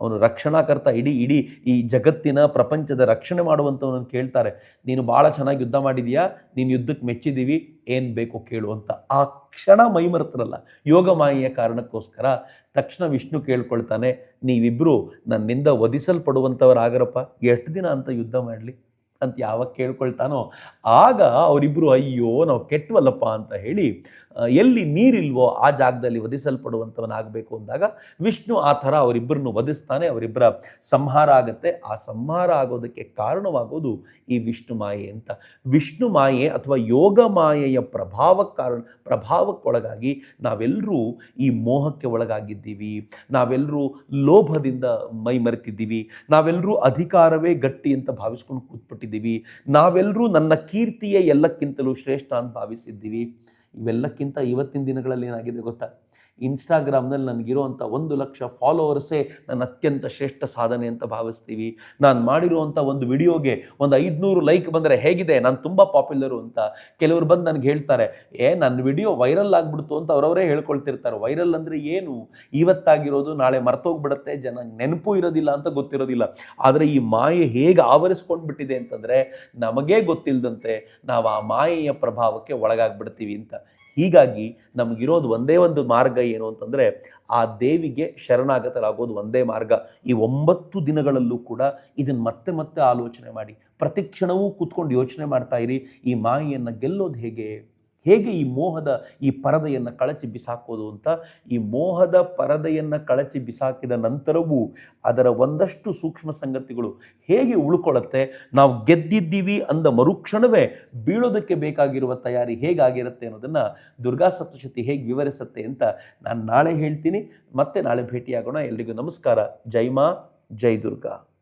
ಅವನು ರಕ್ಷಣಾಕರ್ತ, ಇಡೀ ಇಡೀ ಈ ಜಗತ್ತಿನ ಪ್ರಪಂಚದ ರಕ್ಷಣೆ ಮಾಡುವಂಥವನನ್ನು ಕೇಳ್ತಾರೆ. ನೀನು ಭಾಳ ಚೆನ್ನಾಗಿ ಯುದ್ಧ ಮಾಡಿದೀಯಾ? ನೀನು ಯುದ್ಧಕ್ಕೆ ಮೆಚ್ಚಿದ್ದೀವಿ? ಏನು ಬೇಕೋ ಕೇಳು ಅಂತ. ಆ ಕ್ಷಣ ಮೈಮರೆತರಲ್ಲ. ಯೋಗಮಾಯೆಯ ಕಾರಣಕ್ಕೋಸ್ಕರ ತಕ್ಷಣ ವಿಷ್ಣು ಕೇಳ್ಕೊಳ್ತಾನೆ ನೀವಿಬ್ಬರು ನನ್ನಿಂದ ವಧಿಸಲ್ಪಡುವಂಥವರಾಗರಪ್ಪ. ಎಷ್ಟು ದಿನ ಅಂತ ಯುದ್ಧ ಮಾಡಲಿ? ಅಂತ ಯಾವಾಗ ಕೇಳ್ಕೊಳ್ತಾನೋ, ಆಗ ಅವರಿಬ್ಬರು ಅಯ್ಯೋ, ನಾವು ಕೆಟ್ಟವಲ್ಲಪ್ಪ ಅಂತ ಹೇಳಿ ಎಲ್ಲಿ ನೀರಿಲ್ವೋ ಆ ಜಾಗದಲ್ಲಿ ವಧಿಸಲ್ಪಡುವಂಥವನಾಗಬೇಕು ಅಂದಾಗ ವಿಷ್ಣು ಆ ಥರ ಅವರಿಬ್ಬರನ್ನು ವಧಿಸ್ತಾನೆ, ಅವರಿಬ್ಬರ ಸಂಹಾರ ಆಗುತ್ತೆ. ಆ ಸಂಹಾರ ಆಗೋದಕ್ಕೆ ಕಾರಣವಾಗೋದು ಈ ವಿಷ್ಣು ಮಾಯೆ ಅಂತ. ವಿಷ್ಣು ಮಾಯೆ ಅಥವಾ ಯೋಗ ಮಾಯೆಯ ಪ್ರಭಾವ ಕಾರಣ, ಪ್ರಭಾವಕ್ಕೊಳಗಾಗಿ ನಾವೆಲ್ಲರೂ ಈ ಮೋಹಕ್ಕೆ ಒಳಗಾಗಿದ್ದೀವಿ. ನಾವೆಲ್ಲರೂ ಲೋಭದಿಂದ ಮೈ ಮರೆತಿದ್ದೀವಿ ನಾವೆಲ್ಲರೂ ಅಧಿಕಾರವೇ ಗಟ್ಟಿ ಅಂತ ಭಾವಿಸ್ಕೊಂಡು ಕೂತ್ಬಿಟ್ಟಿದ್ದೀವಿ. ನಾವೆಲ್ಲರೂ ನನ್ನ ಕೀರ್ತಿಯೇ ಎಲ್ಲಕ್ಕಿಂತಲೂ ಶ್ರೇಷ್ಠ ಅಂತ ಭಾವಿಸಿದ್ದೀವಿ. ಇವೆಲ್ಲಕ್ಕಿಂತ ಇವತ್ತಿನ ದಿನಗಳಲ್ಲಿ ಏನಾಗಿದೆ ಗೊತ್ತಾ? ಇನ್ಸ್ಟಾಗ್ರಾಮ್ನಲ್ಲಿ ನನಗಿರುವಂಥ ಒಂದು ಲಕ್ಷ ಫಾಲೋವರ್ಸೇ ನನ್ನ ಅತ್ಯಂತ ಶ್ರೇಷ್ಠ ಸಾಧನೆ ಅಂತ ಭಾವಿಸ್ತೀವಿ. ನಾನು ಮಾಡಿರುವಂಥ ಒಂದು ವಿಡಿಯೋಗೆ ಒಂದು ಐದುನೂರು ಲೈಕ್ ಬಂದರೆ ಹೇಗಿದೆ? ನಾನು ತುಂಬ ಪಾಪ್ಯುಲರು ಅಂತ ಕೆಲವರು ಬಂದು ನನಗೆ ಹೇಳ್ತಾರೆ, ಏ ನನ್ನ ವಿಡಿಯೋ ವೈರಲ್ ಆಗ್ಬಿಡ್ತು ಅಂತ ಅವರವರೇ ಹೇಳ್ಕೊಳ್ತಿರ್ತಾರೆ. ವೈರಲ್ ಅಂದರೆ ಏನು? ಇವತ್ತಾಗಿರೋದು ನಾಳೆ ಮರ್ತೋಗ್ಬಿಡುತ್ತೆ, ಜನ ನೆನಪು ಇರೋದಿಲ್ಲ ಅಂತ ಗೊತ್ತಿರೋದಿಲ್ಲ. ಆದರೆ ಈ ಮಾಯೆ ಹೇಗೆ ಆವರಿಸ್ಕೊಂಡು ಬಿಟ್ಟಿದೆ ಅಂತಂದರೆ, ನಮಗೇ ಗೊತ್ತಿಲ್ಲದಂತೆ ನಾವು ಆ ಮಾಯೆಯ ಪ್ರಭಾವಕ್ಕೆ ಒಳಗಾಗ್ಬಿಡ್ತೀವಿ ಅಂತ. ಹೀಗಾಗಿ ನಮಗಿರೋದು ಒಂದೇ ಒಂದು ಮಾರ್ಗ ಏನು ಅಂತಂದರೆ ಆ ದೇವಿಗೆ ಶರಣಾಗತರಾಗೋದು ಒಂದೇ ಮಾರ್ಗ. ಈ ಒಂಬತ್ತು ದಿನಗಳಲ್ಲೂ ಕೂಡ ಇದನ್ನು ಮತ್ತೆ ಮತ್ತೆ ಆಲೋಚನೆ ಮಾಡಿ ಪ್ರತಿ ಕ್ಷಣವೂ ಕೂತ್ಕೊಂಡು ಯೋಚನೆ ಮಾಡ್ತಾ ಇರಿ, ಈ ಮಾಯೆಯನ್ನು ಗೆಲ್ಲೋದು ಹೇಗೆ? ಹೇಗೆ ಈ ಮೋಹದ ಈ ಪರದೆಯನ್ನು ಕಳಚಿ ಬಿಸಾಕೋದು ಅಂತ ಈ ಮೋಹದ ಪರದೆಯನ್ನು ಕಳಚಿ ಬಿಸಾಕಿದ ನಂತರವೂ ಅದರ ಒಂದಷ್ಟು ಸೂಕ್ಷ್ಮ ಸಂಗತಿಗಳು ಹೇಗೆ ಉಳ್ಕೊಳ್ಳುತ್ತೆ? ನಾವು ಗೆದ್ದಿದ್ದೀವಿ ಅಂದ ಮರುಕ್ಷಣವೇ ಬೀಳೋದಕ್ಕೆ ಬೇಕಾಗಿರುವ ತಯಾರಿ ಹೇಗಾಗಿರುತ್ತೆ ಅನ್ನೋದನ್ನು ದುರ್ಗಾ ಸಪ್ತಶತಿ ಹೇಗೆ ವಿವರಿಸುತ್ತೆ ಅಂತ ನಾನು ನಾಳೆ ಹೇಳ್ತೀನಿ. ಮತ್ತೆ ನಾಳೆ ಭೇಟಿಯಾಗೋಣ. ಎಲ್ರಿಗೂ ನಮಸ್ಕಾರ. ಜೈ ಮಾ, ಜೈ ದುರ್ಗಾ.